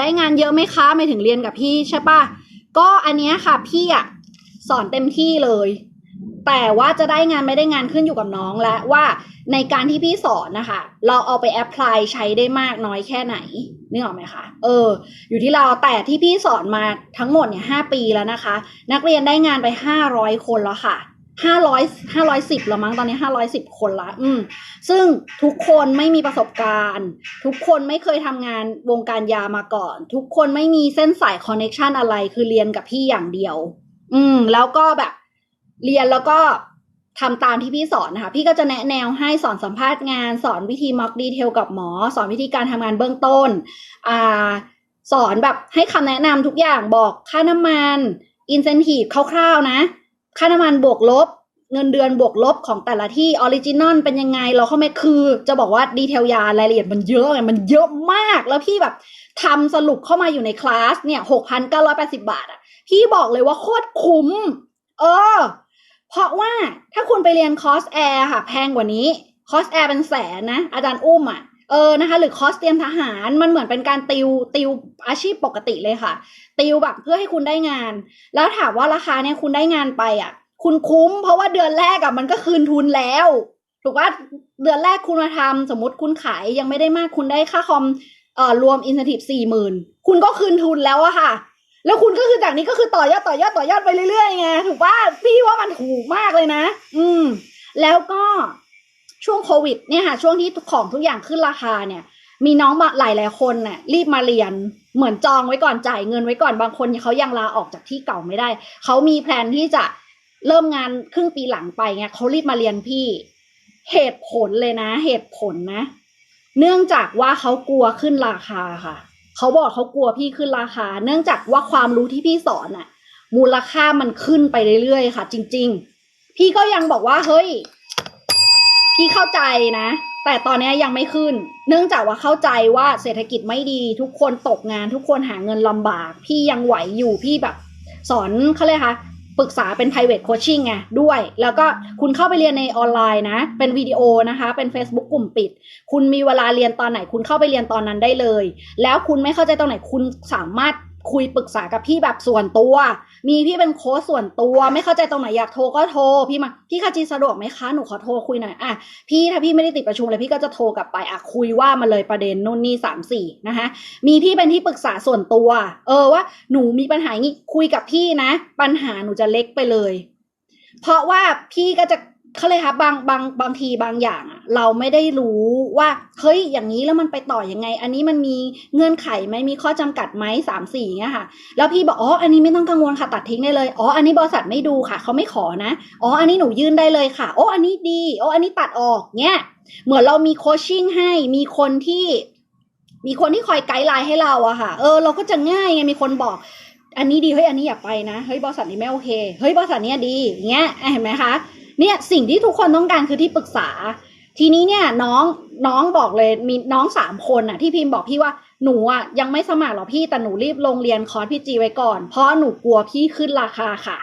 ได้งานเยอะไหมคะไม่ถึงเรียนกับพี่ใช่ปะก็อันเนี้ยค่ะพี่อะสอนเต็มที่เลย แต่ว่าจะได้งานไม่ได้งานขึ้นอยู่กับน้องและว่าในการที่พี่สอนนะคะ เราเอาไปแอพพลายใช้ได้มากน้อยแค่ไหนนึกออกไหมคะ เออ อยู่ที่เราแต่ที่พี่สอนมาทั้งหมดเนี่ยห้าปีแล้วนะคะ นักเรียนได้งานไปห้าร้อยคนแล้วค่ะ ห้าร้อยห้าร้อยสิบแล้วมั้งตอนนี้ห้าร้อยสิบคนละ อืม ซึ่งทุกคนไม่มีประสบการณ์ ทุกคนไม่เคยทำงานวงการยามาก่อน ทุกคนไม่มีเส้นสายคอนเน็ชันอะไรคือเรียนกับพี่อย่างเดียว อืม แล้วก็แบบ เรียนแล้วก็ทำตามที่พี่สอนนะคะ พี่ก็จะแนะแนวให้สอนสัมภาษณ์งาน สอนวิธีม็อกดีเทลกับหมอ สอนวิธีการทำงานเบื้องต้น อ่า สอนแบบให้คำแนะนำทุกอย่างบอกค่าน้ำมันอินเซนティブคร่าวๆนะ ค่าน้ำมันบวกลบ เงินเดือนบวกลบของแต่ละที่ออริจินอลเป็นยังไง เราเข้าไม่คือ จะบอกว่าดีเทลยารายละเอียดมันเยอะไงมันเยอะมากแล้วพี่แบบทำสรุปเข้ามาอยู่ในคลาสเนี่ยหกพันเก้าร้อยแปดสิบาทอะ พี่บอกเลยว่าโคตรคุ้ม เออ เพราะว่าถ้าคุณไปเรียนคอร์สแอร์ค่ะ แพงกว่านี้คอร์สแอร์เป็นแสนนะ อาจารย์อุ้มอะ เออนะคะหรือคอสเตียมทหารมันเหมือนเป็นการติวติวอาชีพปกติเลยค่ะ ติวแบบเพื่อให้คุณได้งาน แล้วถามว่าราคาเนี่ยคุณได้งานไปอะ คุณคุ้ม เพราะว่าเดือนแรกอะมันก็คืนทุนแล้วถูกว่าเดือนแรกคุณมาทำสมมติคุณขายยังไม่ได้มากคุณได้ค่าคอมเอ่อรวมอินสติฟสี่หมื่นคุณก็คืนทุนแล้วอะค่ะ แล้วคุณก็คือจากนี้ก็คือต่อยอดต่อยอดต่อยอดไปเรื่อยๆไงถูกว่าพี่ว่ามันถูกมากเลยนะ อืม แล้วก็ ช่วงโควิดเนี่ยค่ะช่วงที่ของทุกอย่างขึ้นราคาเนี่ย มีน้องหลายหลายคนน่ะรีบมาเรียนเหมือนจองไว้ก่อนจ่ายเงินไว้ก่อนบางคนเขายังลาออกจากที่เก่าไม่ได้ เขามีแพลนที่จะเริ่มงานครึ่งปีหลังไปเงี้ยเขารีบมาเรียนพี่เหตุผลเลยนะ เหตุผลนะ เนื่องจากว่าเขากลัวขึ้นราคาค่ะเขาบอกเขากลัวพี่ขึ้นราคา เนื่องจากว่าความรู้ที่พี่สอนอะมูลค่ามันขึ้นไปเรื่อยๆค่ะ จริง ๆ พี่ก็ยังบอกว่าเฮ้ย พี่เข้าใจนะ แต่ตอนนี้ยังไม่ขึ้น เนื่องจากว่าเข้าใจว่าเศรษฐกิจไม่ดี ทุกคนตกงาน ทุกคนหาเงินลำบาก พี่ยังไหวอยู่พี่แบบ สอนเขาเลยกคะปรึกษาเป็น private coaching ไงด้วย แล้วก็คุณเข้าไปเรียนในออนไลน์นะ เป็นวิดีโอนะคะ เป็น Facebook กลุ่มปิด คุณมีเวลาเรียนตอนไหน คุณเข้าไปเรียนตอนนั้นได้เลย แล้วคุณไม่เข้าใจตรงไหนคุณสามารถ คุยปรึกษากับพี่แบบส่วนตัว มีพี่เป็นโค้ชส่วนตัว ไม่เข้าใจตรงไหนอยากโทรก็โทรพี่มาพี่คาจีสะดวกไหมคะหนูขอโทรคุยหน่อยอะพี่ถ้าพี่ไม่ได้ติดประชุมเลยพี่ก็จะโทรกลับไปอะคุยว่ามาเลยประเด็นนู่นนี่สามสี่นะคะมีพี่เป็นที่ปรึกษาส่วนตัว เออว่าหนูมีปัญหาอย่างงี้คุยกับพี่นะ ปัญหาหนูจะเล็กไปเลย เพราะว่าพี่ก็จะ เขาเลยคะบางบางบางทีบางอย่างอะเราไม่ได้รู้ว่าเฮ้ยอย่างนี้แล้วมันไปต่อยังไง อันนี้มันมีเงื่อนไขไหมมีข้อจำกัดไหมสามสี่เงี้ยค่ะ แล้วพี่บอกอ๋ออันนี้ไม่ต้องกังวลค่ะตัดทิ้งได้เลยอ๋ออันนี้บริษัทไม่ดูค่ะเขาไม่ขอนะอ๋ออันนี้หนูยื่นได้เลยค่ะโอ้อันนี้ดีโอ้อันนี้ตัดออกเงี้ยเหมือนเรามีโคชชิ่งให้มีคนที่ มีคนที่คอยไกด์ไลน์ให้เราอะค่ะ เออ เราก็จะง่ายไงมีคนบอกอันนี้ดีเฮ้ยอันนี้อย่าไปนะเฮ้ยบริษัทนี้ไม่โอเคเฮ้ยบริษัทนี้ดีอย่างเงี้ยเห็นไหมคะ เนี่ยสิ่งที่ทุกคนต้องการคือที่ปรึกษา ทีนี้เนี่ยน้องน้องบอกเลยมีน้องสามคนน่ะที่พิมพ์บอกพี่ว่าหนูอะยังไม่สมัครหรอกพี่แต่หนูรีบลงเรียนคอร์สพี่จีไว้ก่อน เพราะหนูกลัวพี่ขึ้นราคาค่ะ